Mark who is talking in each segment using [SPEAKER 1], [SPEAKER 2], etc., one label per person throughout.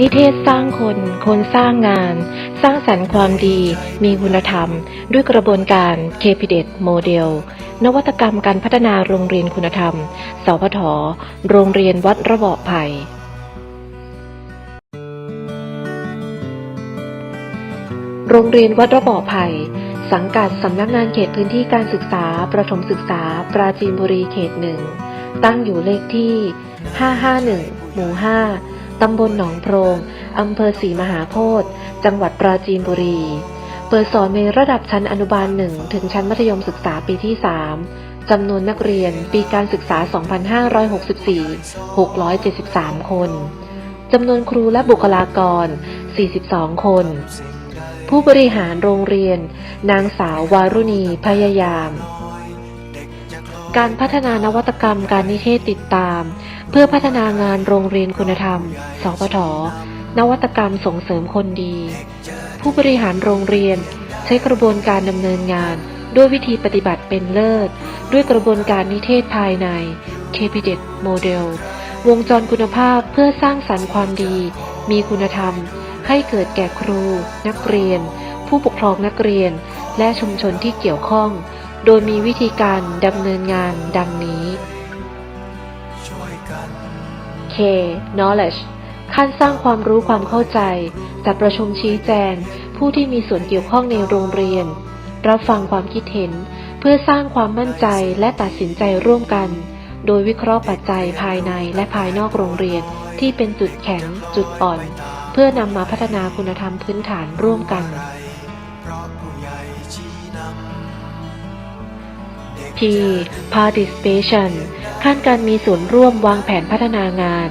[SPEAKER 1] นิเทศสร้างคน คนสร้างงาน สร้างสรรค์ความดี มีคุณธรรม ด้วยกระบวนการ KPD โมเดล นวัตกรรมการพัฒนาโรงเรียนคุณธรรม สพท โรงเรียนวัดระเบาะไผ่โรงเรียนวัดระเบาะไผ่สังกัดสำนักงานเขตพื้นที่การศึกษา ประถมศึกษา ปราจีนบุรีเขตหนึ่ง ตั้งอยู่เลขที่ 551 หมู่ 5 ตำบลหนองโพรง อำเภอศรีมหาโพธิ์ จังหวัดปราจีนบุรี เปิดสอนในระดับชั้นอนุบาล1ถึงชั้นมัธยมศึกษาปีที่ 3 จำนวนนักเรียนปีการศึกษา 2564 673 คน จำนวนครูและบุคลากร 42 คน ผู้บริหารโรงเรียน นางสาววารุณีพยายาม การพัฒนานวัตกรรมการนิเทศติดตาม เพื่อพัฒนางานโรงเรียนคุณธรรม สพท นวัตกรรมส่งเสริมคนดี ผู้บริหารโรงเรียน ใช้กระบวนการดำเนินงาน ด้วยวิธีปฏิบัติเป็นเลิศ ด้วยกระบวนการนิเทศภายใน KPD โมเดลวงจรคุณภาพเพื่อสร้างสรรค์ความดี มีคุณธรรม ให้เกิดแก่ครู นักเรียน ผู้ปกครองนักเรียน และชุมชนที่เกี่ยวข้อง โดยมีวิธีการดำเนินงานดังนี้ K knowledge ขั้นสร้างความรู้ความเข้าใจ จัดประชุมชี้แจง ผู้ที่มีส่วนเกี่ยวข้องในโรงเรียน รับฟังความคิดเห็น เพื่อสร้างความมั่นใจและตัดสินใจร่วมกัน โดยวิเคราะห์ปัจจัยภายในและภายนอกโรงเรียนที่เป็นจุดแข็ง จุดอ่อน เพื่อนำมาพัฒนาคุณธรรมพื้นฐานร่วมกัน P participation ขั้นการมีส่วนร่วมวางแผนพัฒนางาน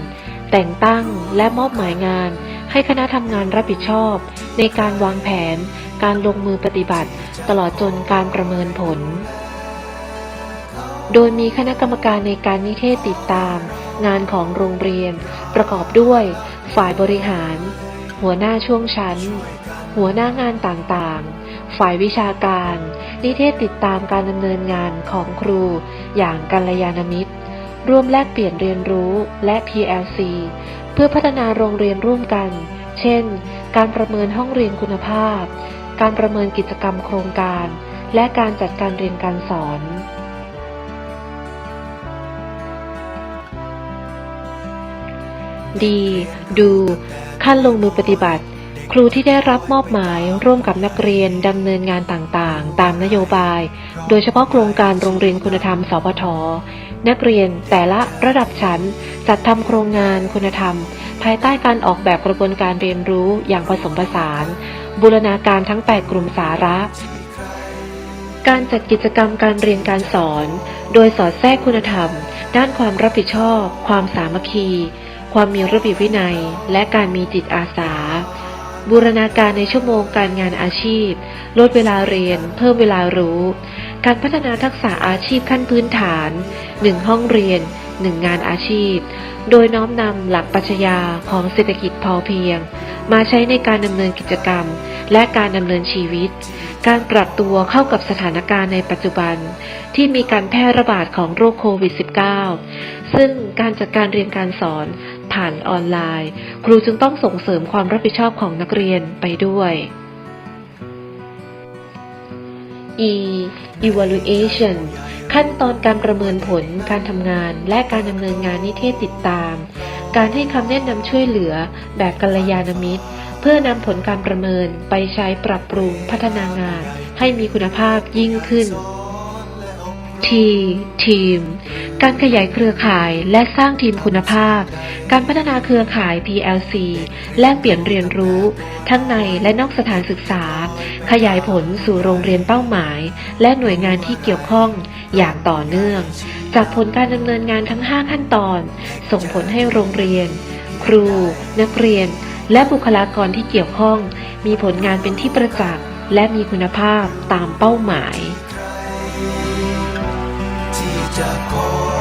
[SPEAKER 1] แต่งตั้งและมอบหมายงาน ให้คณะทำงานรับผิดชอบ ในการวางแผน การลงมือปฏิบัติ ตลอดจนการประเมินผล โดยมีคณะกรรมการในการนิเทศติดตาม งานของโรงเรียน ประกอบด้วย ฝ่ายบริหาร หัวหน้าช่วงชั้น หัวหน้างานต่างๆ ฝ่ายวิชาการ นิเทศติดตามการดำเนินงานของครูอย่างกัลยาณมิตร ร่วมแลกเปลี่ยนเรียนรู้และ PLC เพื่อพัฒนาโรงเรียนร่วมกัน เช่น การประเมินห้องเรียนคุณภาพ การประเมินกิจกรรมโครงการ และการจัดการเรียนการสอนดี ดู ขั้นลงมือปฏิบัติ ครูที่ได้รับมอบหมายร่วมกับนักเรียนดำเนินงานต่างๆ ตามนโยบาย โดยเฉพาะโครงการโรงเรียนคุณธรรม สพท นักเรียนแต่ละระดับชั้น จัดทำโครงงานคุณธรรม ภายใต้การออกแบบกระบวนการเรียนรู้อย่างผสมผสาน บูรณาการทั้ง 8 กลุ่มสาระ การจัดกิจกรรมการเรียนการสอน โดยสอดแทรกคุณธรรม ด้านความรับผิดชอบ ความสามัคคี ความมีระเบียบวินัย และการมีจิตอาสา บูรณาการในชั่วโมงการงานอาชีพ ลดเวลาเรียน เพิ่มเวลารู้ การพัฒนาทักษะอาชีพขั้นพื้นฐาน 1 ห้องเรียน 1 งานอาชีพ โดยน้อมนำหลักปรัชญาของเศรษฐกิจพอเพียง มาใช้ในการดำเนินกิจกรรม และการดำเนินชีวิต การปรับตัวเข้ากับสถานการณ์ในปัจจุบัน ที่มีการแพร่ระบาดของโรคโควิด -19 ซึ่งการจัดการเรียนการสอน ผ่านออนไลน์ ครูจึงต้องส่งเสริมความรับผิดชอบของนักเรียนไปด้วย E evaluation ขั้นตอนการประเมินผล การทำงาน และการดำเนินงานนิเทศติดตาม การให้คำแนะนำช่วยเหลือ แบบกัลยาณมิตร เพื่อนำผลการประเมินไปใช้ปรับปรุงพัฒนางาน ให้มีคุณภาพยิ่งขึ้น T ทีม การขยายเครือข่ายและสร้างทีมคุณภาพ การพัฒนาเครือข่าย PLC แลกเปลี่ยนเรียนรู้ ทั้งในและนอกสถานศึกษา ขยายผลสู่โรงเรียนเป้าหมาย และหน่วยงานที่เกี่ยวข้องอย่างต่อเนื่อง จากผลการดำเนินงานทั้ง 5 ขั้นตอน ส่งผลให้โรงเรียน ครู นักเรียน และบุคลากรที่เกี่ยวข้อง มีผลงานเป็นที่ประจักษ์และมีคุณภาพตามเป้าหมาย
[SPEAKER 2] Jacob.